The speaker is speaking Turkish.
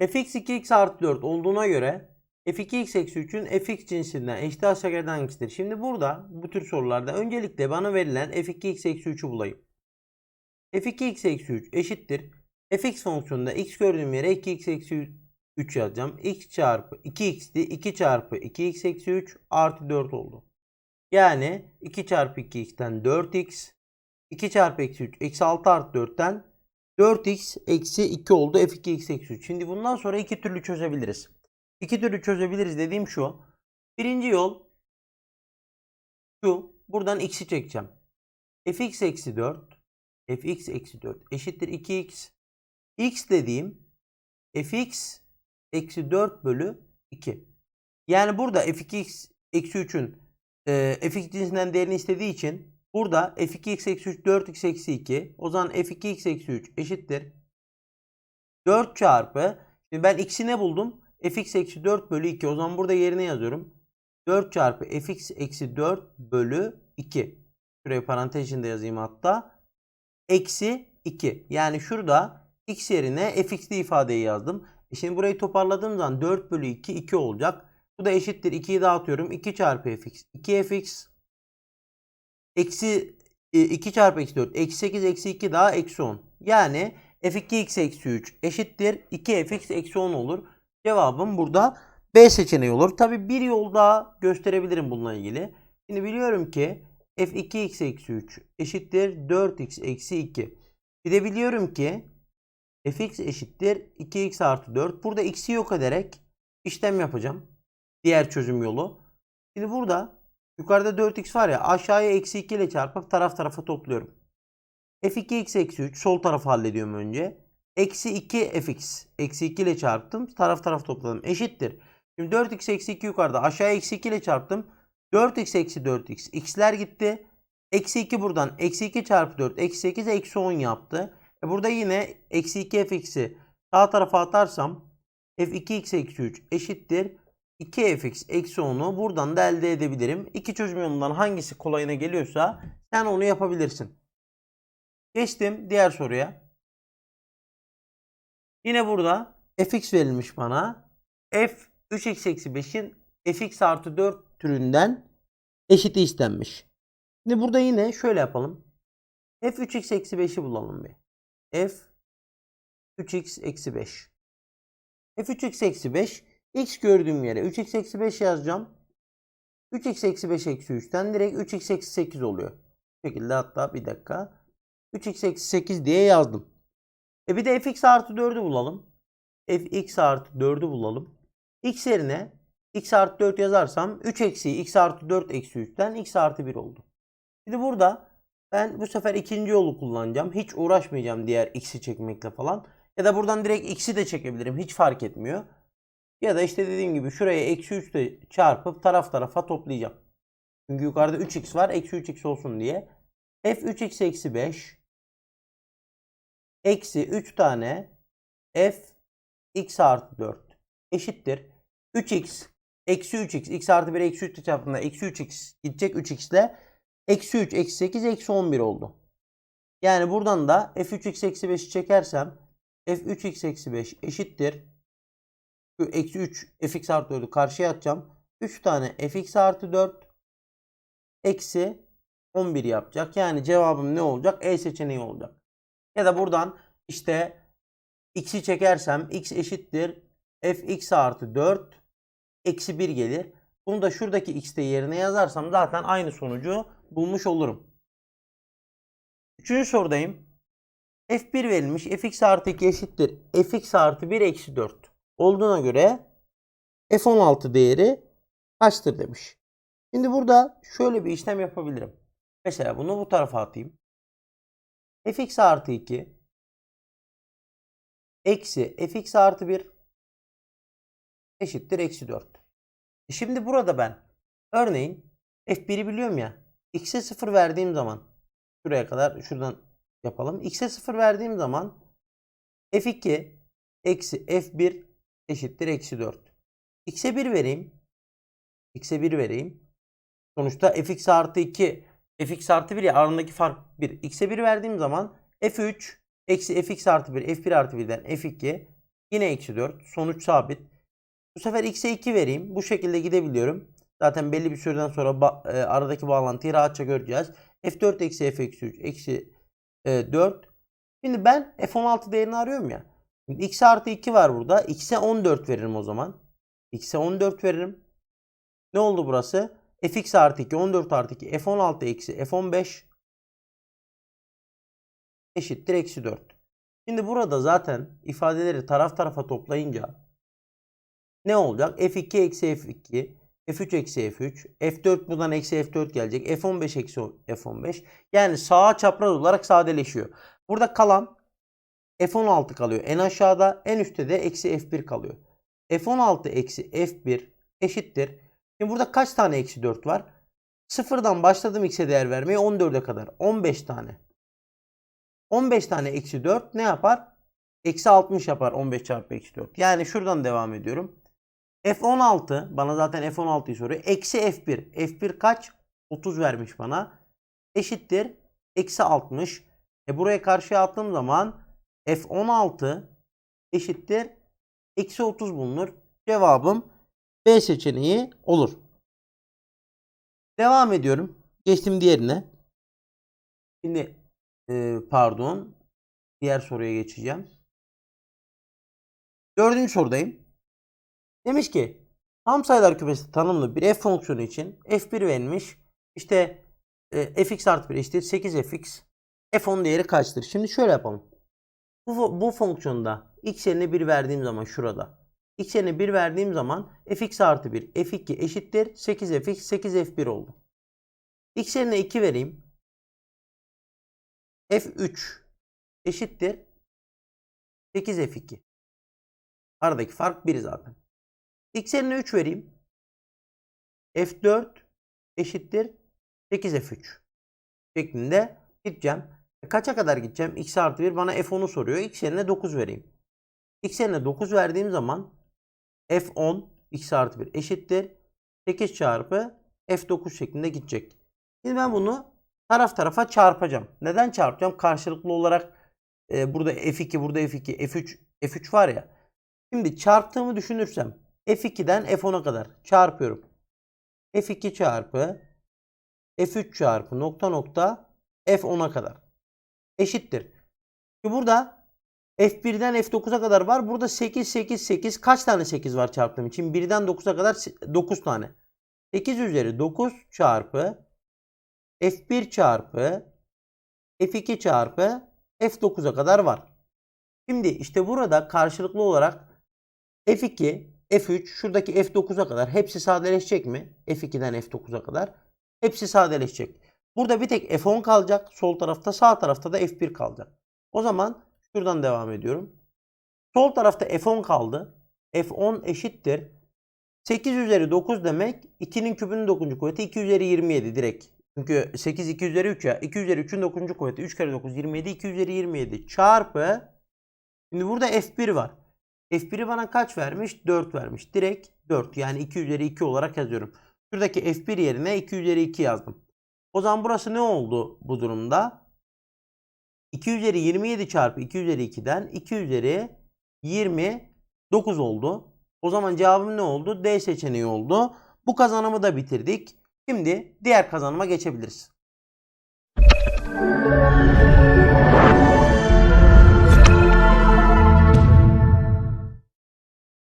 fx 2x artı 4 olduğuna göre f2x eksi 3'ün fx cinsinden eşit aşağıda hangisidir? Şimdi burada bu tür sorularda öncelikle bana verilen f2x eksi 3'ü bulayım. f2x eksi 3 eşittir. fx fonksiyonunda x gördüğüm yere 2x eksi 3 yazacağım. x çarpı 2x'ti. 2 çarpı 2x eksi 3 artı 4 oldu. Yani 2 çarpı 2x'ten 4x 2 çarpı eksi 3 eksi 6 artı 4'ten 4x eksi 2 oldu f2x eksi 3. Şimdi bundan sonra iki türlü çözebiliriz. İki türlü çözebiliriz dediğim şu. Birinci yol şu. Buradan x'i çekeceğim. fx eksi 4 fx eksi 4 eşittir 2x. x dediğim fx eksi 4 bölü 2. Yani burada f2x eksi 3'ün e, fx cinsinden değerini istediği için burada f2x eksi 3 4x eksi 2. O zaman f2x eksi 3 eşittir. 4 çarpı. Şimdi ben x'i ne buldum? fx eksi 4 bölü 2. O zaman burada yerine yazıyorum. 4 çarpı fx eksi 4 bölü 2. Şuraya parantez içinde yazayım hatta. Eksi 2. Yani şurada x yerine fx'li ifadeyi yazdım. E şimdi burayı toparladığım zaman 4 bölü 2 2 olacak. Bu da eşittir 2'yi dağıtıyorum. 2 çarpı fx 2 fx eksi 2 çarpı eksi 4 eksi 8 eksi 2 daha eksi 10. Yani f2x eksi 3 eşittir 2fx eksi 10 olur. Cevabım burada B seçeneği olur. Tabi bir yol daha gösterebilirim bununla ilgili. Şimdi biliyorum ki f2x eksi 3 eşittir 4x eksi 2. Bir de biliyorum ki fx eşittir 2x artı 4. Burada x'i yok ederek işlem yapacağım. Diğer çözüm yolu. Şimdi burada yukarıda 4x var ya aşağıya eksi 2 ile çarpıp taraf tarafa topluyorum. f2x eksi 3 sol tarafı hallediyorum önce. Eksi 2 fx. Eksi 2 ile çarptım. Taraf taraf topladım. Eşittir. Şimdi 4x eksi 2 yukarıda. Aşağıya eksi 2 ile çarptım. 4x eksi 4x. x'ler gitti. Eksi 2 buradan. Eksi 2 çarpı 4. Eksi 8 eksi 10 yaptı. E burada yine eksi 2 fx'i sağ tarafa atarsam f2x eksi 3 eşittir. 2 fx eksi 10'u buradan da elde edebilirim. İki çözüm yolundan hangisi kolayına geliyorsa sen onu yapabilirsin. Geçtim diğer soruya. Yine burada fx verilmiş bana. f 3x eksi 5'in fx artı 4 türünden eşiti istenmiş. Şimdi burada yine şöyle yapalım. f 3x eksi 5'i bulalım bir. f 3x eksi 5. f 3x eksi 5 x gördüğüm yere 3x eksi 5 yazacağım. 3x eksi 5 eksi 3'ten direkt 3x eksi 8 oluyor. Bu şekilde hatta bir dakika. 3x eksi 8 diye yazdım. E bir de fx artı 4'ü bulalım. fx artı 4'ü bulalım. x yerine x artı 4 yazarsam 3 eksi x artı 4 eksi 3'ten x artı 1 oldu. Şimdi burada ben bu sefer ikinci yolu kullanacağım. Hiç uğraşmayacağım diğer x'i çekmekle falan. Ya da buradan direkt x'i de çekebilirim. Hiç fark etmiyor. Ya da işte dediğim gibi şuraya eksi 3 de çarpıp taraf tarafa toplayacağım. Çünkü yukarıda 3x var. Eksi 3x olsun diye. f 3x eksi 5 eksi 3 tane f x artı 4 eşittir. 3x eksi 3x x artı 1 eksi 3 çarptığında eksi 3x gidecek 3x ile eksi 3 eksi 8 eksi 11 oldu. Yani buradan da f 3x eksi 5'i çekersem f 3x eksi 5 eşittir. Eksi 3 fx artı 4'ü karşıya atacağım. 3 tane fx artı 4 eksi 11 yapacak. Yani cevabım ne olacak? E seçeneği olacak. Ya da buradan işte x'i çekersem x eşittir fx artı 4 eksi 1 gelir. Bunu da şuradaki x'te yerine yazarsam zaten aynı sonucu bulmuş olurum. Üçüncü sorudayım. f1 verilmiş fx artı 2 eşittir fx artı 1 eksi 4 olduğuna göre f16 değeri kaçtır demiş. Şimdi burada şöyle bir işlem yapabilirim. Mesela bunu bu tarafa atayım fx artı 2 eksi fx artı 1 eşittir eksi 4. E Şimdi burada ben örneğin f1'i biliyorum ya x'e 0 verdiğim zaman şuraya kadar şuradan yapalım. x'e 0 verdiğim zaman f2 eksi f1 eşittir eksi 4. x'e 1 vereyim. x'e 1 vereyim. Sonuçta fx artı 2 fx artı 1 ya arasındaki fark 1. x'e 1 verdiğim zaman f3 eksi fx artı 1 f1 artı 1'den f2 Yine eksi 4. Sonuç sabit. Bu sefer x'e 2 vereyim. Bu şekilde gidebiliyorum. Zaten belli bir süreden sonra ba- e, aradaki bağlantıyı rahatça göreceğiz. F4 eksi f eksi 3 eksi e, 4. Şimdi ben F16 değerini arıyorum ya. Şimdi x artı 2 var burada. X'e 14 veririm o zaman. X'e 14 veririm. Ne oldu burası? fx artı 2 14 artı 2 f16 eksi f15 eşittir eksi 4. Şimdi burada zaten ifadeleri taraf tarafa toplayınca ne olacak? f2 eksi f2 f3 eksi f3 f4 buradan eksi f4 gelecek f15 eksi f15 yani sağa çapraz olarak sadeleşiyor. Burada kalan f16 kalıyor en aşağıda en üstte de eksi f1 kalıyor. f16 eksi f1 eşittir. Şimdi burada kaç tane eksi 4 var? Sıfırdan başladım x'e değer vermeye 14'e kadar. 15 tane. 15 tane eksi 4 ne yapar? Eksi 60 yapar 15 çarpı eksi 4. Yani şuradan devam ediyorum. F16 bana zaten F16'yı soruyor. Eksi F1. F1 kaç? 30 vermiş bana. Eşittir. Eksi 60. E buraya karşıya attığım zaman F16 eşittir. Eksi 30 bulunur. Cevabım B seçeneği olur. Devam ediyorum. Geçtim diğerine. Şimdi e, pardon. Diğer soruya geçeceğim. Dördüncü sorudayım. Demiş ki tam sayılar kümesi tanımlı bir f fonksiyonu için f1 verilmiş. İşte e, fx artı 1 eşittir 8fx. f10 değeri kaçtır? Şimdi şöyle yapalım. Bu, bu fonksiyonda x yerine 1 verdiğim zaman şurada. x yerine 1 verdiğim zaman fx artı 1 f2 eşittir 8fx 8f1 oldu. x yerine 2 vereyim. f3 eşittir 8f2. Aradaki fark 1 zaten. X yerine 3 vereyim. F4 eşittir 8F3 şeklinde gideceğim. Kaça kadar gideceğim? X artı 1 bana F10'u soruyor. X yerine 9 vereyim. X yerine 9 verdiğim zaman F10 X artı 1 eşittir 8 çarpı F9 şeklinde gidecek. Şimdi ben bunu taraf tarafa çarpacağım. Neden çarpacağım? Karşılıklı olarak e, burada F2, burada F2, F3, F3 var ya. Şimdi çarptığımı düşünürsem F2'den F10'a kadar çarpıyorum. F2 çarpı F3 çarpı nokta nokta F10'a kadar eşittir. Şimdi burada F1'den F9'a kadar var. Burada 8, 8, 8. Kaç tane 8 var çarptığım için? 1'den 9'a kadar 9 tane. 8 üzeri 9 çarpı F1 çarpı F2 çarpı F9'a kadar var. Şimdi işte burada karşılıklı olarak F2, F3, şuradaki F9'a kadar hepsi sadeleşecek mi? F2'den F9'a kadar. Hepsi sadeleşecek. Burada bir tek F10 kalacak. Sol tarafta sağ tarafta da F1 kalacak. O zaman şuradan devam ediyorum. Sol tarafta F10 kaldı. F10 eşittir. 8 üzeri 9 demek 2'nin küpünün 9. kuvveti 2 üzeri 27 direkt. Çünkü 8 2 üzeri 3 ya. 2 üzeri 3'ün 9. kuvveti 3 kere 9 27 2 üzeri 27 çarpı Şimdi burada F1 var. F1'i bana kaç vermiş? 4 vermiş. Direkt 4 yani 2 üzeri 2 olarak yazıyorum. Şuradaki F1 yerine 2 üzeri 2 yazdım. O zaman burası ne oldu bu durumda? 2 üzeri 27 çarpı 2 üzeri 2'den 2 üzeri 29 oldu. O zaman cevabım ne oldu? D seçeneği oldu. Bu kazanımı da bitirdik. Şimdi diğer kazanıma geçebiliriz.